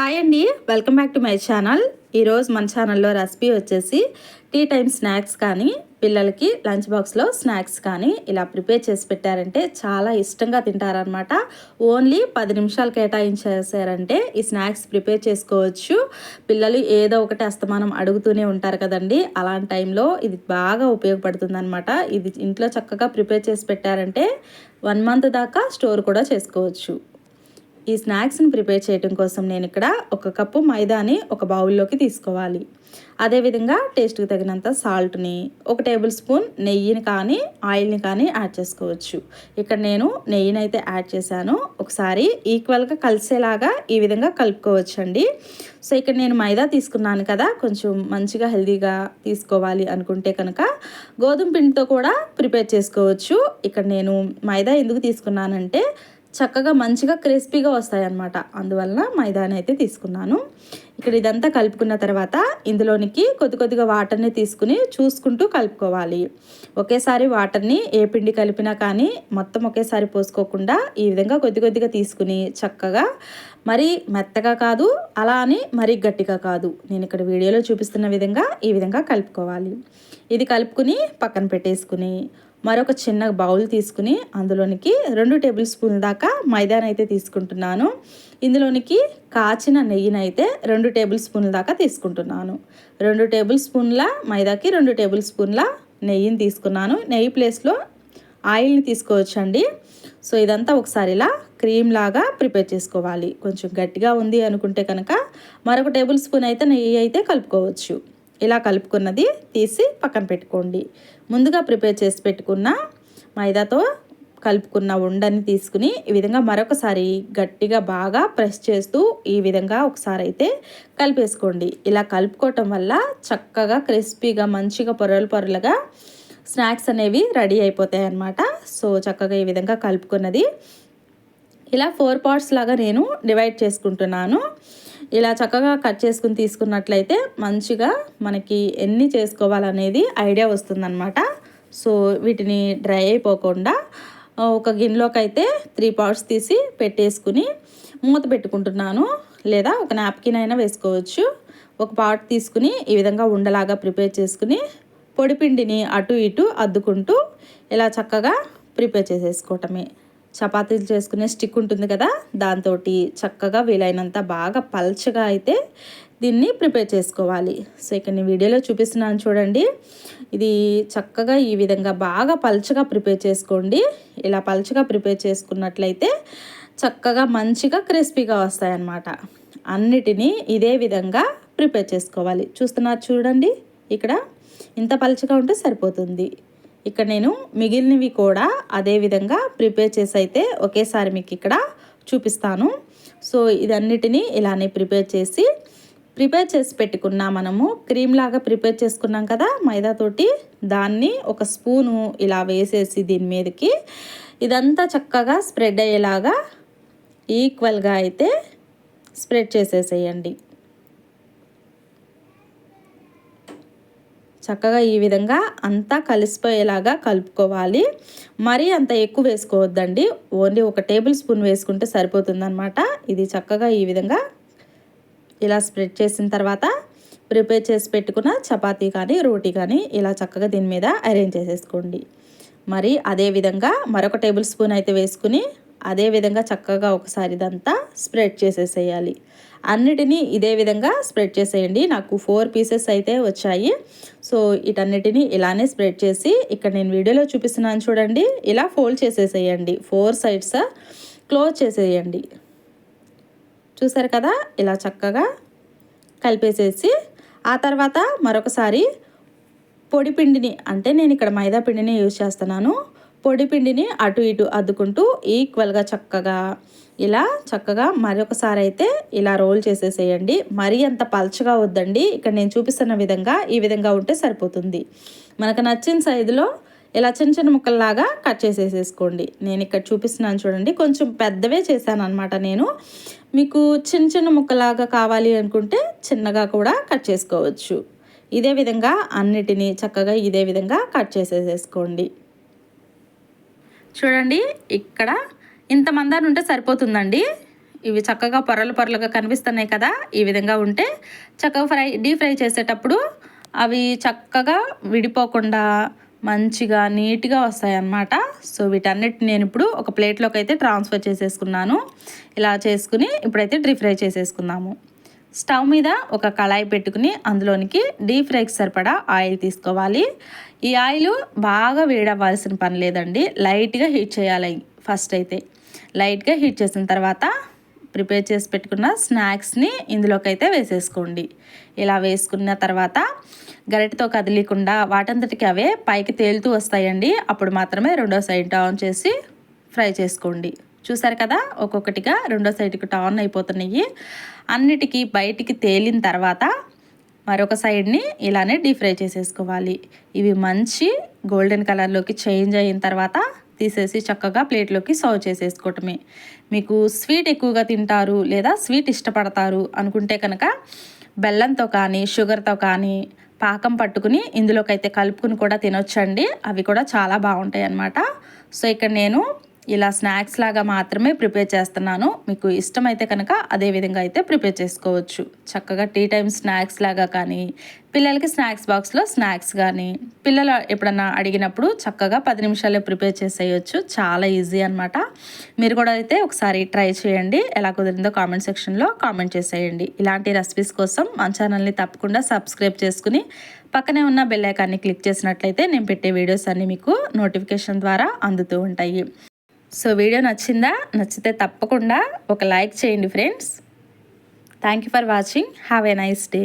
Hi అండి welcome back to my channel ఈరోజు మన ఛానల్లో రెసిపీ వచ్చేసి టీ టైం స్నాక్స్ కానీ పిల్లలకి లంచ్ బాక్స్లో స్నాక్స్ కానీ ఇలా ప్రిపేర్ చేసి పెట్టారంటే చాలా ఇష్టంగా తింటారనమాట ఓన్లీ పది నిమిషాలు కేటాయించేసారంటే ఈ స్నాక్స్ ప్రిపేర్ చేసుకోవచ్చు. పిల్లలు ఏదో ఒకటి అస్తమానం అడుగుతూనే ఉంటారు కదండి. అలాంటి టైంలో ఇది బాగా ఉపయోగపడుతుందనమాట ఇది ఇంట్లో చక్కగా ప్రిపేర్ చేసి పెట్టారంటే వన్ మంత్ దాకా స్టోర్ కూడా చేసుకోవచ్చు. ఈ స్నాక్స్ని ప్రిపేర్ చేయడం కోసం నేను ఇక్కడ ఒక కప్పు మైదాని ఒక బౌల్లోకి తీసుకోవాలి. అదేవిధంగా టేస్ట్కి తగినంత సాల్ట్ని ఒక టేబుల్ స్పూన్ నెయ్యిని కానీ ఆయిల్ని కానీ యాడ్ చేసుకోవచ్చు. ఇక్కడ నేను నెయ్యిని అయితే యాడ్ చేశాను. ఒకసారి ఈక్వల్గా కలిసేలాగా ఈ విధంగా కలుపుకోవచ్చండి. సో ఇక్కడ నేను మైదా తీసుకున్నాను కదా కొంచెం మంచిగా హెల్దీగా తీసుకోవాలి అనుకుంటే కనుక గోధుమ పిండితో కూడా ప్రిపేర్ చేసుకోవచ్చు. ఇక్కడ నేను మైదా ఎందుకు తీసుకున్నానంటే చక్కగా మంచిగా క్రిస్పీగా వస్తాయి అందువల్ల అందువలన మైదాని అయితే తీసుకున్నాను. ఇక్కడ ఇదంతా కలుపుకున్న తర్వాత ఇందులోనికి కొద్ది కొద్దిగా వాటర్ని తీసుకుని చూసుకుంటూ కలుపుకోవాలి. ఒకేసారి వాటర్ని ఏ పిండి కలిపినా కానీ మొత్తం ఒకేసారి పోసుకోకుండా ఈ విధంగా కొద్ది కొద్దిగా తీసుకుని చక్కగా మరి మెత్తగా కాదు అలా అని మరీ గట్టిగా కాదు. నేను ఇక్కడ వీడియోలో చూపిస్తున్న విధంగా ఈ విధంగా కలుపుకోవాలి. ఇది కలుపుకుని పక్కన పెట్టేసుకుని మరొక చిన్న బౌల్ తీసుకుని అందులోనికి రెండు టేబుల్ స్పూన్ల దాకా మైదాన్ అయితే తీసుకుంటున్నాను. ఇందులోనికి కాచిన నెయ్యినైతే రెండు టేబుల్ స్పూన్ల దాకా తీసుకుంటున్నాను. రెండు టేబుల్ స్పూన్ల మైదాకి రెండు టేబుల్ స్పూన్ల నెయ్యిని తీసుకున్నాను. నెయ్యి ప్లేస్లో ఆయిల్ని తీసుకోవచ్చండి. సో ఇదంతా ఒకసారి ఇలా క్రీమ్ లాగా ప్రిపేర్ చేసుకోవాలి. కొంచెం గట్టిగా ఉంది అనుకుంటే కనుక మరొక టేబుల్ స్పూన్ అయితే నెయ్యి అయితే కలుపుకోవచ్చు. ఇలా కలుపుకున్నది తీసి పక్కన పెట్టుకోండి. ముందుగా ప్రిపేర్ చేసి పెట్టుకున్న మైదాతో కలుపుకున్న ఉండని తీసుకుని ఈ విధంగా మరొకసారి గట్టిగా బాగా ప్రెస్ చేస్తూ ఈ విధంగా ఒకసారి అయితే కలిపేసుకోండి. ఇలా కలుపుకోవటం వల్ల చక్కగా క్రిస్పీగా మంచిగా పొరలు పొరలుగా స్నాక్స్ అనేవి రెడీ అయిపోతాయి అన్నమాట. సో చక్కగా ఈ విధంగా కలుపుకున్నది. ఇలా ఫోర్ పార్ట్స్ లాగా నేను డివైడ్ చేసుకుంటున్నాను. ఇలా చక్కగా కట్ చేసుకుని తీసుకున్నట్లయితే మంచిగా మనకి ఎన్ని చేసుకోవాలనేది ఐడియా వస్తుందన్నమాట. సో వీటిని డ్రై అయిపోకుండా ఒక గిన్నెలోకి అయితే త్రీ పార్ట్స్ తీసి పెట్టేసుకుని మూత పెట్టుకుంటున్నాను. లేదా ఒక నాప్కిన్ అయినా వేసుకోవచ్చు. ఒక పార్ట్ తీసుకుని ఈ విధంగా ఉండలాగా ప్రిపేర్ చేసుకుని పొడిపిండిని అటు ఇటు అద్దుకుంటూ ఇలా చక్కగా ప్రిపేర్ చేసేసుకోవటమే. చపాతీలు చేసుకునే స్టిక్ ఉంటుంది కదా దాంతో చక్కగా వీలైనంత బాగా పల్చగా అయితే దీన్ని ప్రిపేర్ చేసుకోవాలి. సో ఇక్కడ నేను వీడియోలో చూపిస్తున్నాను చూడండి. ఇది చక్కగా ఈ విధంగా బాగా పల్చగా ప్రిపేర్ చేసుకోండి. ఇలా పల్చగా ప్రిపేర్ చేసుకున్నట్లయితే చక్కగా మంచిగా క్రిస్పీగా వస్తాయన్నమాట. అన్నిటినీ ఇదే విధంగా ప్రిపేర్ చేసుకోవాలి. చూస్తున్నారు చూడండి ఇక్కడ ఇంత పలుచగా ఉంటే సరిపోతుంది. ఇక్కడ నేను మిగిలినవి కూడా అదే విధంగా ప్రిపేర్ చేసి అయితే ఒకేసారి మీకు ఇక్కడ చూపిస్తాను. సో ఇదన్నిటినీ ఇలానే ప్రిపేర్ చేసి ప్రిపేర్ చేసి పెట్టుకున్నా మనము క్రీమ్ లాగా ప్రిపేర్ చేసుకున్నాం కదా మైదాతోటి దాన్ని ఒక స్పూను ఇలా వేసేసి దీని మీదకి ఇదంతా చక్కగా స్ప్రెడ్ అయ్యేలాగా ఈక్వల్గా అయితే స్ప్రెడ్ చేసేసేయండి. చక్కగా ఈ విధంగా అంతా కలిసిపోయేలాగా కలుపుకోవాలి. మరీ అంత ఎక్కువ వేసుకోవద్దండి. ఓన్లీ ఒక టేబుల్ స్పూన్ వేసుకుంటే సరిపోతుందన్నమాట. ఇది చక్కగా ఈ విధంగా ఇలా స్ప్రెడ్ చేసిన తర్వాత ప్రిపేర్ చేసి పెట్టుకున్న చపాతీ కానీ రోటీ కానీ ఇలా చక్కగా దీని మీద అరేంజ్ చేసేసుకోండి. మరి అదేవిధంగా మరొక టేబుల్ స్పూన్ అయితే వేసుకుని అదేవిధంగా చక్కగా ఒకసారి ఇదంతా స్ప్రెడ్ చేసేసేయాలి. అన్నిటినీ ఇదే విధంగా స్ప్రెడ్ చేసేయండి. నాకు ఫోర్ పీసెస్ అయితే వచ్చాయి. సో వీటన్నిటిని ఇలానే స్ప్రెడ్ చేసి ఇక్కడ నేను వీడియోలో చూపిస్తున్నాను చూడండి. ఇలా ఫోల్డ్ చేసేసేయండి. ఫోర్ సైడ్స్ క్లోజ్ చేసేయండి. చూసారు కదా? ఇలా చక్కగా కలిపేసేసి ఆ తర్వాత మరొకసారి పొడి పిండిని అంటే నేను ఇక్కడ మైదా పిండిని యూజ్ చేస్తున్నాను. పొడిపిండిని అటు ఇటు అద్దుకుంటూ ఈక్వల్గా చక్కగా ఇలా చక్కగా మరొకసారి అయితే ఇలా రోల్ చేసేసేయండి. మరీ అంత పల్చగా వద్దండి. ఇక్కడ నేను చూపిస్తున్న విధంగా ఈ విధంగా ఉంటే సరిపోతుంది. మనకు నచ్చిన సైజులో ఇలా చిన్న చిన్న ముక్కల్లాగా కట్ చేసేసేసుకోండి. నేను ఇక్కడ చూపిస్తున్నాను చూడండి. కొంచెం పెద్దవే చేశాను అనమాట నేను. మీకు చిన్న చిన్న ముక్కలాగా కావాలి అనుకుంటే చిన్నగా కూడా కట్ చేసుకోవచ్చు. ఇదే విధంగా అన్నిటినీ చక్కగా ఇదే విధంగా కట్ చేసేసేసుకోండి. చూడండి ఇక్కడ ఇంత మందాన్ని ఉంటే సరిపోతుందండి. ఇవి చక్కగా పొరలు పొరలుగా కనిపిస్తున్నాయి కదా ఈ విధంగా ఉంటే చక్కగా ఫ్రై డీప్ ఫ్రై చేసేటప్పుడు అవి చక్కగా విడిపోకుండా మంచిగా నీట్గా వస్తాయి అన్నమాట సో వీటన్నిటిని నేను ఇప్పుడు ఒక ప్లేట్లోకి అయితే ట్రాన్స్ఫర్ చేసేసుకున్నాను. ఇలా చేసుకుని ఇప్పుడైతే డీప్ ఫ్రై చేసేసుకుందాము. స్టవ్ మీద ఒక కళాయి పెట్టుకుని అందులోనికి డీప్ ఫ్రైకి సరిపడా ఆయిల్ తీసుకోవాలి. ఈ ఆయిల్ బాగా వేడవ్వాల్సిన పని లేదండి. లైట్గా హీట్ చేయాలి ఫస్ట్ అయితే. లైట్గా హీట్ చేసిన తర్వాత ప్రిపేర్ చేసి పెట్టుకున్న స్నాక్స్ని ఇందులోకి అయితే వేసేసుకోండి. ఇలా వేసుకున్న తర్వాత గరిటతో కదిలీకుండా వాటంతటికి అవే పైకి తేలుతూ వస్తాయండి. అప్పుడు మాత్రమే రెండో సైడ్ ఆన్ చేసి ఫ్రై చేసుకోండి. చూసారు కదా? ఒక్కొక్కటిగా రెండో సైడ్కి టర్న్ అయిపోతున్నాయి. అన్నిటికీ బయటికి తేలిన తర్వాత మరొక సైడ్ని ఇలానే డీప్ ఫ్రై చేసేసుకోవాలి. ఇవి మంచి గోల్డెన్ కలర్లోకి చేంజ్ అయిన తర్వాత తీసేసి చక్కగా ప్లేట్లోకి సర్వ్ చేసేసుకోవటమే. మీకు స్వీట్ ఎక్కువగా తింటారు లేదా స్వీట్ ఇష్టపడతారు అనుకుంటే కనుక బెల్లంతో కానీ షుగర్తో కానీ పాకం పట్టుకుని ఇందులోకి అయితే కలుపుకుని కూడా తినొచ్చండి. అవి కూడా చాలా బాగుంటాయి అన్నమాట సో ఇక్కడ నేను ఇలా స్నాక్స్ లాగా మాత్రమే ప్రిపేర్ చేస్తున్నాను. మీకు ఇష్టమైతే కనుక అదే విధంగా అయితే ప్రిపేర్ చేసుకోవచ్చు. చక్కగా టీ టైం స్నాక్స్ లాగా కానీ పిల్లలకి స్నాక్స్ బాక్స్లో స్నాక్స్ కానీ పిల్లలు ఎప్పుడన్నా అడిగినప్పుడు చక్కగా పది నిమిషాల్లో ప్రిపేర్ చేసేయచ్చు. చాలా ఈజీ అనమాట మీరు కూడా అయితే ఒకసారి ట్రై చేయండి. ఎలా కుదిరిందో కామెంట్ సెక్షన్లో కామెంట్ చేసేయండి. ఇలాంటి రెసిపీస్ కోసం మన ఛానల్ని తప్పకుండా సబ్స్క్రైబ్ చేసుకుని పక్కనే ఉన్న బెల్ ఐకాన్ని క్లిక్ చేసినట్లయితే నేను పెట్టే వీడియోస్ అన్నీ మీకు నోటిఫికేషన్ ద్వారా అందుతూ ఉంటాయి. సో వీడియో నచ్చిందా? నచ్చితే తప్పకుండా ఒక లైక్ చేయండి friends. Thank you for watching have a nice day